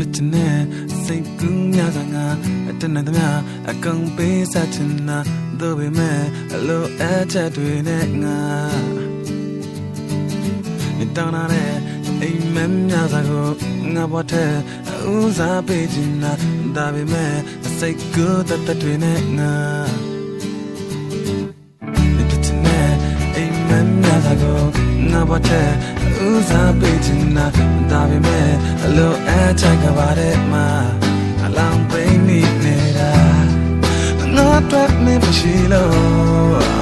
ဖြစ်ချင်တဲ့စိတ်ကူးများစွာငါအတနဲ့သမျှအကုန်ပေးစားချင်တာတို့ပေမဲ့အလိုအချက်တွေနဲ့ငါမြတောင်းလာတဲ့အိမ်မက်များစွာကိုငါဘဝထဲဦးစားပေးချင်တာဒါပေမဲ့စိတ်ကူးတတ်တဲ့တွေနဲ့ငါဖြစ်ချင်တဲ့အိမ်မက်များစွာကိုငါဘဝထဲဦးစားပေးချင်တာဒါပေမဲ့အ လိုအပ်ချင်ကပါတဲ့မှာအလောင်းပိနေနေတာငါတော့မင်းမရှိလို့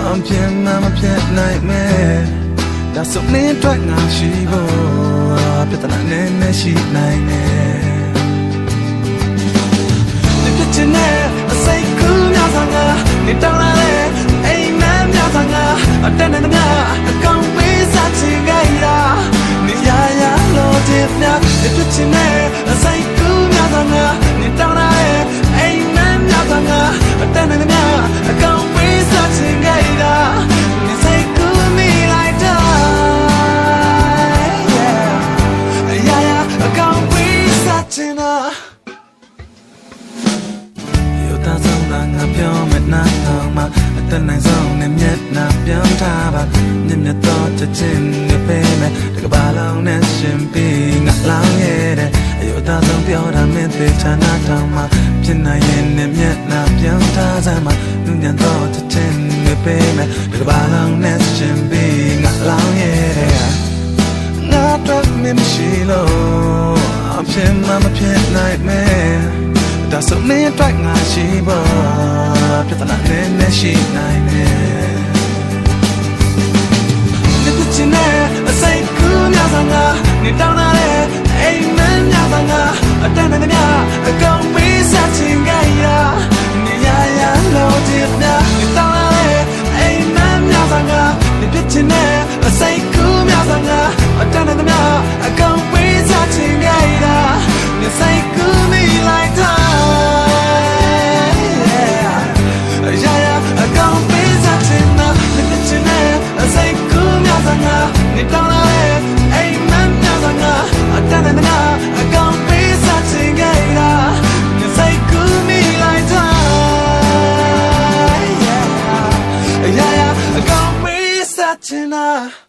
အပြင်းမမပြတ်နိုင်မယ်ဒါဆိုမင်းတော့ငါရှိဖို့ပြဿနာနဲ့နဲ့ရှိနိုင်တယ်ဒီပြချင်တဲ့အစိတ်ကူးများစွာငါဒီတောင်းလာတဲ့အိမ်မများစွာငါအတန်းနဲ့များအကောင် ရှင်နဲ့အဆိုင်ကူးများစွာငါနေတောင်းလာရဲ့အိမ်မက်များစွာငါအတန်နဲ့များအကောင်ပေးစားခြင်းကြတာနေဆိုင်ကူးမိလိုက်တာ yeah yeah yeah အကောင်ပေးစားခြင်းနာရုပ်သားဆုံးလာငါပြောမဲ့နာတော့မှအတန်နိုင်ဆုံးနဲ့မျက်နှာပြောင်းထားပါမျက်မျက်တော့ချက်ချင်း ပဲမဲ့တကဘာလုံးနဲ့ရှင်ပြီးငါလောင်းရဲ့တဲ့အယုဒါဆုံးပြောတာမင်းသေးချာနာတော့မှဖြစ်နိုင်ရင်နဲ့မျက်နှာပြောင်းထားစမ်းမှနူးညံ့တော့ချက်ချင်းနဲ့ပဲမဲ့တကဘာလုံးနဲ့ရှင်ပြီးငါလောင်းရဲ့တဲ့ငါတော့မင်းမရှိလို့အဖြစ်မှမဖြစ်နိုင်မယ်ဒါဆိုမင်းအတွက်ငါရှိဖို့ပြဿနာနဲ့နဲ့ရှိနိုင် နေတောင်းလာတဲ့အိမ်မင်းများသာငါအတန်းနဲ့မြအကောင်ပေးစားခြင်းကရာနေရရလို့ဒီမြနေတောင်းလာတဲ့အိမ်မင်းများသာငါနေပြချင်တဲ့ っな